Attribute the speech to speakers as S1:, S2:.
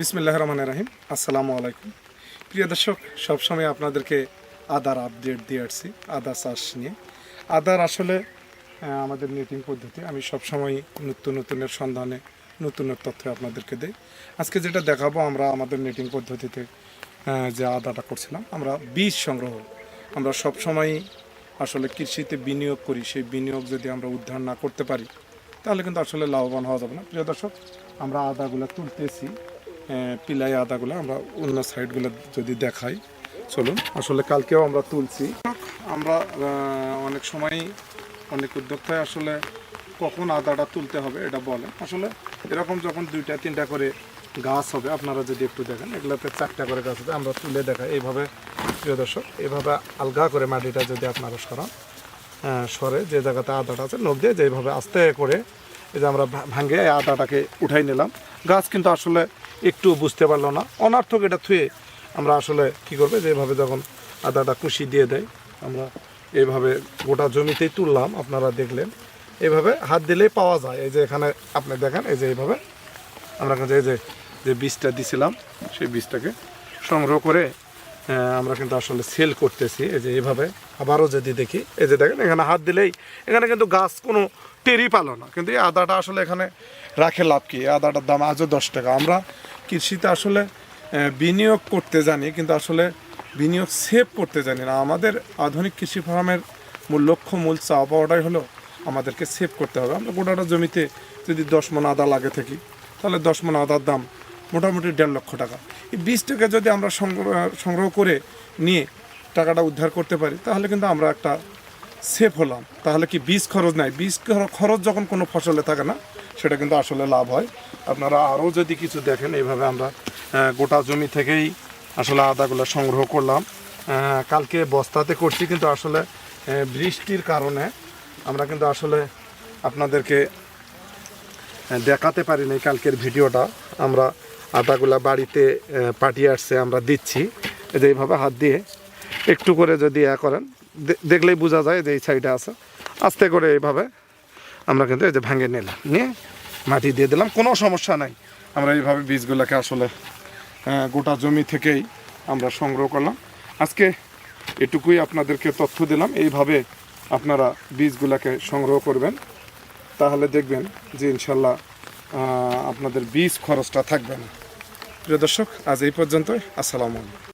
S1: বিসমিল্লাহ রহমান রাহিম। আসসালামু আলাইকুম। প্রিয় দর্শক, সবসময় আপনাদেরকে আদার আপডেট দিয়ে আসছি, আদা চাষ নিয়ে। আদার আসলে আমাদের নেটিং পদ্ধতি। আমি সবসময় নতুন নতুনের সন্ধানে নতুন তথ্য আপনাদেরকে দিই। আজকে যেটা দেখাবো, আমরা আমাদের নেটিং পদ্ধতিতে যে আদাটা করছিলাম, আমরা বীজ সংগ্রহ। আমরা সবসময় আসলে কৃষিতে বিনিয়োগ করি। সেই বিনিয়োগ যদি আমরা উদ্ধার না করতে পারি, তাহলে কিন্তু আসলে লাভবান হওয়া যাবে না। প্রিয় দর্শক, আমরা আদাগুলো তুলতেছি। পিলাই আদাগুলো আমরা অন্য সাইডগুলো যদি দেখাই, চলুন। আসলে কালকেও আমরা তুলছি। আমরা অনেক সময় অনেক উদ্যোক্তায় আসলে কখন আদাটা তুলতে হবে এটা বলে। আসলে এরকম যখন দুইটা, তিনটা করে গাছ হবে, আপনারা যদি একটু দেখেন, এগুলোতে চারটা করে গাছ হবে আমরা তুলে দেখাই। এইভাবে, প্রিয় দর্শক, এইভাবে আলগা করে মাটিটা যদি আপনারা সরান সরে যে জায়গাতে আদাটা আছে, নখ দিয়ে যেভাবে আস্তে করে এই যে আমরা ভাঙে আদাটাকে উঠাই নিলাম। গাছ কিন্তু আসলে একটু বুঝতে পারল না। অনার্থক এটা থুয়ে আমরা আসলে কি করবে যেভাবে যখন আদাটা কুশি দিয়ে দেয়, আমরা এইভাবে গোটা জমিতেই তুললাম, আপনারা দেখলেন। এইভাবে হাত দিলেই পাওয়া যায়। এই যে এখানে আপনি দেখেন, এই যে এইভাবে আমরা কিন্তু এই যে যে বীজটা দিছিলাম, সেই বীজটাকে সংগ্রহ করে আমরা কিন্তু আসলে সেল করতেছি। এই যে এইভাবে আবারও যদি দেখি, এই যে দেখেন, এখানে হাত দিলেই, এখানে কিন্তু গাছ কোনো টেরি পালো না। কিন্তু এই আদাটা আসলে এখানে রাখে লাভ কি? আদাটার দাম আজও দশ টাকা। আমরা কৃষিতে আসলে বিনিয়োগ করতে জানি, কিন্তু আসলে বিনিয়োগ সেভ করতে জানি না। আমাদের আধুনিক কৃষি ফার্মের মূল লক্ষ্য, মূল চাওয়া পাওয়াটাই হলো আমাদেরকে সেভ করতে হবে। আমরা গোটাটা জমিতে যদি দশ মন আদা লাগে থাকি, তাহলে দশ মন আদার দাম মোটামুটি দেড় লক্ষ টাকা। এই বীজটাকে যদি আমরা সংগ্রহ সংগ্রহ করে নিয়ে টাকাটা উদ্ধার করতে পারি, তাহলে কিন্তু আমরা একটা সেফ হলাম। তাহলে কি বীজ খরচ নাই? বীজ খর- খরচ যখন কোনো ফসলে থাকে না, সেটা কিন্তু আসলে লাভ হয়। আপনারা আরও যদি কিছু দেখেন, এইভাবে আমরা গোটা জমি থেকেই আসলে আদাগুলো সংগ্রহ করলাম। কালকে বস্তাতে করছি, কিন্তু আসলে বৃষ্টির কারণে আমরা কিন্তু আসলে আপনাদেরকে দেখাতে পারিনি কালকের ভিডিওটা। আমরা আটাগুলা বাড়িতে পাঠিয়ে আসছে, আমরা দিচ্ছি। যে এইভাবে হাত দিয়ে একটু করে যদি ইয়া করেন দেখলেই বোঝা যায় যে এই সাইডে আছে। আস্তে করে এইভাবে আমরা কিন্তু এই যে ভাঙে নিলাম। নিয়ে মাটি দিয়ে দিলাম, কোনো সমস্যা নাই। আমরা এইভাবে বীজগুলোকে আসলে গোটা জমি থেকেই আমরা সংগ্রহ করলাম। আজকে এটুকুই আপনাদেরকে তথ্য দিলাম। এইভাবে আপনারা বীজগুলোকে সংগ্রহ করবেন। তাহলে দেখবেন যে ইনশাল্লাহ আপনাদের বীজ খরচটা থাকবে না। প্রিয় দর্শক, আজ এই পর্যন্তই। আসসালামু আলাইকুম।